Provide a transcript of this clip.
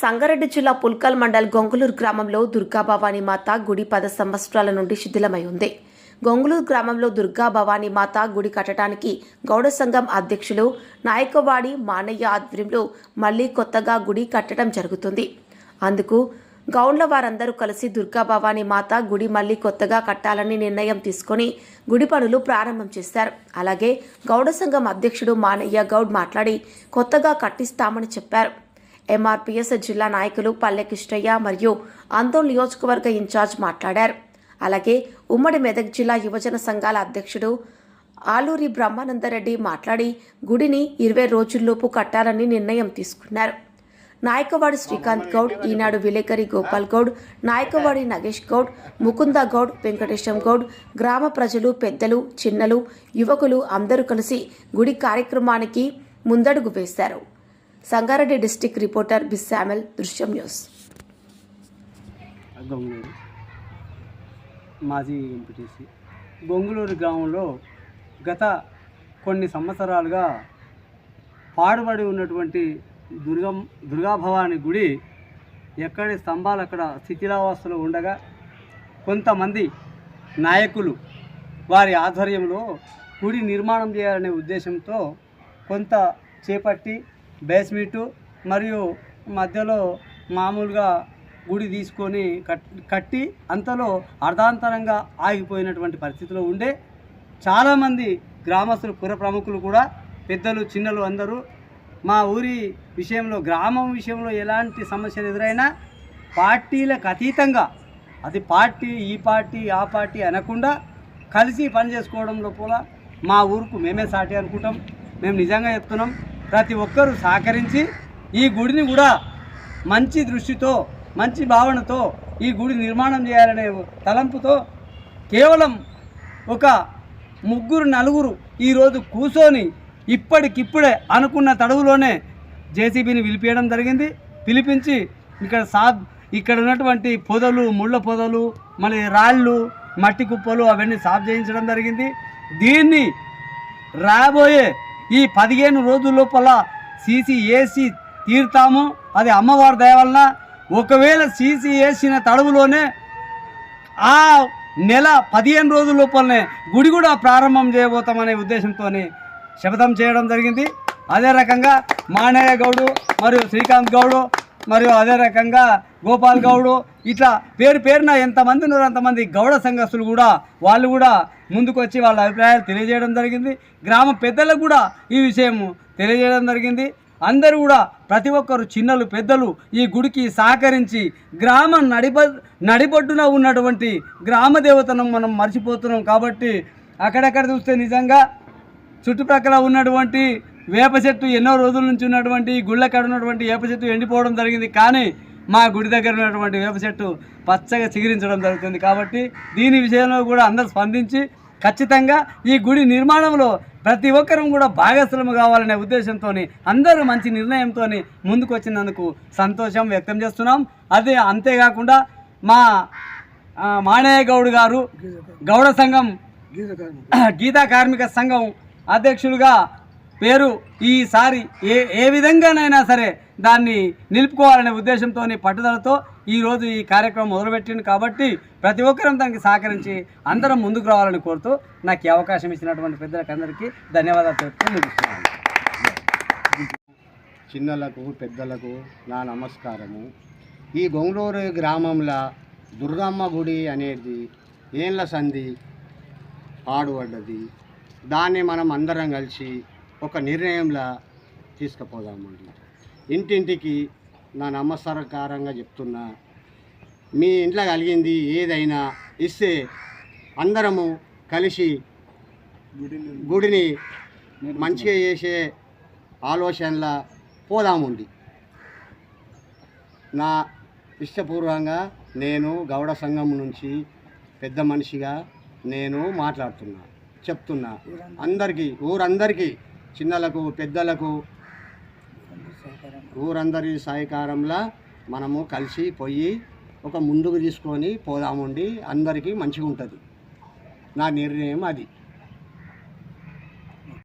సంగారెడ్డి జిల్లా పుల్కల్ మండల్ గొంగులూరు గ్రామంలో దుర్గాభవానీ మాత గుడి పద సంవత్సరాల నుండి శిథిలమై ఉంది. గొంగులూరు గ్రామంలో దుర్గా భవానీ మాత గుడి కట్టడానికి గౌడ సంఘం అధ్యక్షులు నాయకవాడి మానయ్య ఆధ్వర్యంలో మళ్ళీ కొత్తగా గుడి కట్టడం జరుగుతుంది. అందుకు గౌండ్ల వారందరూ కలిసి దుర్గా భవానీ మాత గుడి మళ్ళీ కొత్తగా కట్టాలని నిర్ణయం తీసుకొని గుడి పనులు ప్రారంభం చేశారు. అలాగే గౌడ సంఘం అధ్యక్షుడు మానయ్య గౌడ్ మాట్లాడి కొత్తగా కట్టిస్తామని చెప్పారు. ఎంఆర్పీఎస్ జిల్లా నాయకులు పల్లె కిష్టయ్య మరియు ఆందోళన నియోజకవర్గ ఇన్ఛార్జ్ మాట్లాడారు. అలాగే ఉమ్మడి మెదక్ జిల్లా యువజన సంఘాల అధ్యక్షుడు ఆలూరి బ్రహ్మానందరెడ్డి మాట్లాడి గుడిని ఇరవై రోజుల్లోపు కట్టాలని నిర్ణయం తీసుకున్నారు. నాయకవాడి శ్రీకాంత్ గౌడ్ ఈనాడు విలేకరి గోపాల్ గౌడ్ నాయకవాడి నగేష్ గౌడ్ ముకుంద గౌడ్ వెంకటేశం గౌడ్ గ్రామ ప్రజలు పెద్దలు చిన్నలు యువకులు అందరూ కలిసి గుడి కార్యక్రమానికి ముందడుగు వేశారు. సంగారెడ్డి డిస్టిక్ రిపోర్టర్ బిస్సామెల్ దృశ్యం న్యూస్. గొంగళూరు మాజీ ఎంపీటీసీ. గొంగులూరు గ్రామంలో గత కొన్ని సంవత్సరాలుగా పాడుబడి ఉన్నటువంటి దుర్గం దుర్గాభవాని గుడి ఎక్కడి స్తంభాలు అక్కడ శిథిలావస్థలో ఉండగా కొంతమంది నాయకులు వారి ఆధ్వర్యంలో గుడి నిర్మాణం చేయాలనే ఉద్దేశంతో కొంత చేపట్టి బేస్మెంటు మరియు మధ్యలో మామూలుగా గుడి తీసుకొని కట్టి అంతలో అర్ధాంతరంగా ఆగిపోయినటువంటి పరిస్థితిలో ఉండే చాలామంది గ్రామస్తులు పుర ప్రముఖులు కూడా పెద్దలు చిన్నలు అందరూ మా ఊరి విషయంలో గ్రామం విషయంలో ఎలాంటి సమస్యలు ఎదురైనా పార్టీలకు అతీతంగా అది పార్టీ ఈ పార్టీ ఆ పార్టీ అనకుండా కలిసి పనిచేసుకోవడం లోపల మా ఊరుకు మేమే సాటి అనుకుంటాం. మేము నిజంగా చెప్తున్నాం. ప్రతి ఒక్కరూ సహకరించి ఈ గుడిని కూడా మంచి దృష్టితో మంచి భావనతో ఈ గుడి నిర్మాణం చేయాలనే తలంపుతో కేవలం ఒక ముగ్గురు నలుగురు ఈరోజు కూర్చొని ఇప్పటికిప్పుడే అనుకున్న తడువులోనే జేసీబీని పిలిపించడం జరిగింది. పిలిపించి ఇక్కడ సా ఇక్కడ ఉన్నటువంటి పొదలు ముళ్ళ పొదలు మళ్ళీ రాళ్ళు మట్టి కుప్పలు అవన్నీ సాఫ్ చేయించడం జరిగింది. దీన్ని రాబోయే ఈ పదిహేను రోజుల లోపల సీసీ వేసి తీరుతాము. అది అమ్మవారి దయ వలన ఒకవేళ సీసీ వేసిన తడవులోనే ఆ నెల పదిహేను రోజుల లోపలనే గుడి కూడా ప్రారంభం చేయబోతామనే ఉద్దేశంతో శపథం చేయడం జరిగింది. అదే రకంగా మానయ్య గౌడు మరియు శ్రీకాంత్ గౌడు మరియు అదే రకంగా గోపాల్ గౌడ్ ఇట్లా పేరు పేరున ఎంతమంది ఉన్నారో అంతమంది గౌడ సంఘస్థులు కూడా వాళ్ళు కూడా ముందుకు వచ్చి వాళ్ళ అభిప్రాయాలు తెలియజేయడం జరిగింది. గ్రామ పెద్దలకు కూడా ఈ విషయం తెలియజేయడం జరిగింది. అందరూ కూడా ప్రతి ఒక్కరు చిన్నలు పెద్దలు ఈ గుడికి సహకరించి గ్రామ నడిప నడిబొడ్డున ఉన్నటువంటి గ్రామ దేవతను మనం మర్చిపోతున్నాం కాబట్టి అక్కడక్కడ చూస్తే నిజంగా చుట్టుప్రక్కల ఉన్నటువంటి వేప చెట్టు ఎన్నో రోజుల నుంచి ఉన్నటువంటి గుళ్ళక్కడ ఉన్నటువంటి వేప చెట్టు ఎండిపోవడం జరిగింది. కానీ మా గుడి దగ్గర ఉన్నటువంటి వేప చెట్టు పచ్చగా చిగురించడం జరుగుతుంది. కాబట్టి దీని విషయంలో కూడా అందరూ స్పందించి ఖచ్చితంగా ఈ గుడి నిర్మాణంలో ప్రతి ఒక్కరం కూడా భాగస్థలము కావాలనే ఉద్దేశంతో అందరూ మంచి నిర్ణయంతో ముందుకు వచ్చినందుకు సంతోషం వ్యక్తం చేస్తున్నాం. అదే అంతేకాకుండా మా ఆ, మానయ్య గౌడ్ గారు గౌడ సంఘం గీతా కార్మిక సంఘం అధ్యక్షులుగా పేరు ఈసారి ఏ ఏ విధంగానైనా సరే దాన్ని నిలుపుకోవాలనే ఉద్దేశంతో పట్టుదలతో ఈరోజు ఈ కార్యక్రమం మొదలుపెట్టింది కాబట్టి ప్రతి ఒక్కరం దానికి సహకరించి అందరం ముందుకు రావాలని కోరుతూ నాకు ఈ అవకాశం ఇచ్చినటువంటి పెద్దలకు అందరికీ ధన్యవాదాలు తెలుపుతూ ముగిస్తున్నాను. చిన్నలకు పెద్దలకు నా నమస్కారము. ఈ గొంగళూరు గ్రామంలో దుర్గమ్మ గుడి అనేది ఏండ్ల సంధి పాడుపడ్డది దాన్ని మనం అందరం కలిసి ఒక నిర్ణయంలా తీసుకుపోదామండి. ఇంటింటికి నా నమ్మసరకారంగా చెప్తున్నా మీ ఇంట్లో కలిగింది ఏదైనా ఇస్తే అందరము కలిసి గుడిని మంచిగా చేసే ఆలోచనలా పోదాముండి. నా ఇష్టపూర్వకంగా నేను గౌడ సంఘం నుంచి పెద్ద మనిషిగా నేను మాట్లాడుతున్నా చెప్తున్నా. అందరికీ ఊరందరికీ చిన్నలకు పెద్దలకు ఊరందరి సహకారంలో మనము కలిసి పోయి ఒక ముందుకు తీసుకొని పోదాముండి అందరికీ మంచిగా ఉంటుంది నా నిర్ణయం అది.